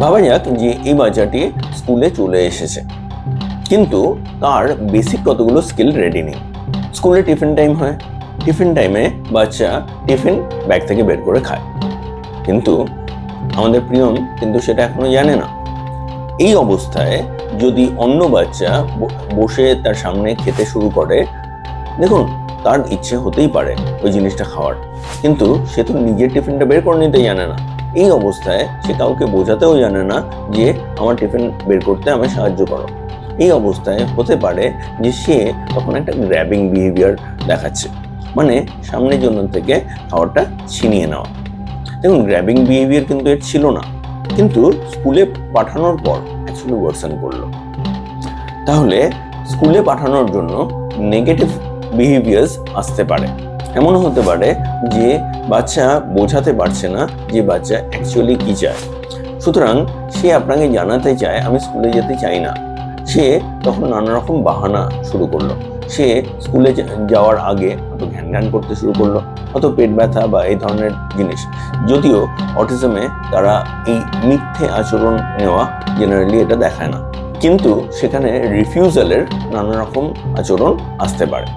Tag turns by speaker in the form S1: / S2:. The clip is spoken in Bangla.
S1: ভাবা যাক যে এই বাচ্চাটি স্কুলে চলে এসেছে। কিন্তু তার বেসিক কতগুলো স্কিল রেডি নেই। স্কুলে টিফিন টাইম হয়। টিফিন টাইমে বাচ্চা টিফিন ব্যাগ থেকে বের করে খায়। কিন্তু আমাদের প্রিয়ম কিন্তু সেটা এখনও জানে না। এই অবস্থায় যদি অন্য বাচ্চা বসে তার সামনে খেতে শুরু করে, দেখুন, তার ইচ্ছে হতেই পারে ওই জিনিসটা খাওয়ার। কিন্তু সে তো নিজের টিফিনটা বের করে নিতে জানে না। এই অবস্থায় সে কাউকে বোঝাতেও জানে না যে আমার টিফিন বের করতে আমায় সাহায্য করো। এই অবস্থায় হতে পারে যে সে তখন একটা গ্র্যাবিং বিহেভিয়ার দেখাচ্ছে। মানে সামনের জন্য থেকে খাবারটা ছিনিয়ে নেওয়া। দেখুন গ্র্যাবিং বিহেভিয়ার কিন্তু এর ছিল না। কিন্তু স্কুলে পাঠানোর পর অ্যাকচুয়ালি ওয়ার্সন করল। তাহলে স্কুলে পাঠানোর জন্য নেগেটিভ বিহেভিয়ার্স আসতে পারে। এমন হতে পারে যে বাচ্চা বোঝাতে পারছে না যে বাচ্চা অ্যাকচুয়ালি কি চায়। সুতরাং সে আপনাকে জানাতে চায়, আমি স্কুলে যেতে চাই না। সে তখন নানা রকম বাহানা শুরু করল। সে স্কুলে যাওয়ার আগে হয়তো ঘ্যান ঘ্যান করতে শুরু করল, হয়তো পেট ব্যথা বা এই ধরনের জিনিস। যদিও অটিজমে তারা এই মিথ্যে আচরণ নেওয়া জেনারেলি এটা দেখায় না। কিন্তু সেখানে রিফিউজালের নানা রকম আচরণ আসতে পারে।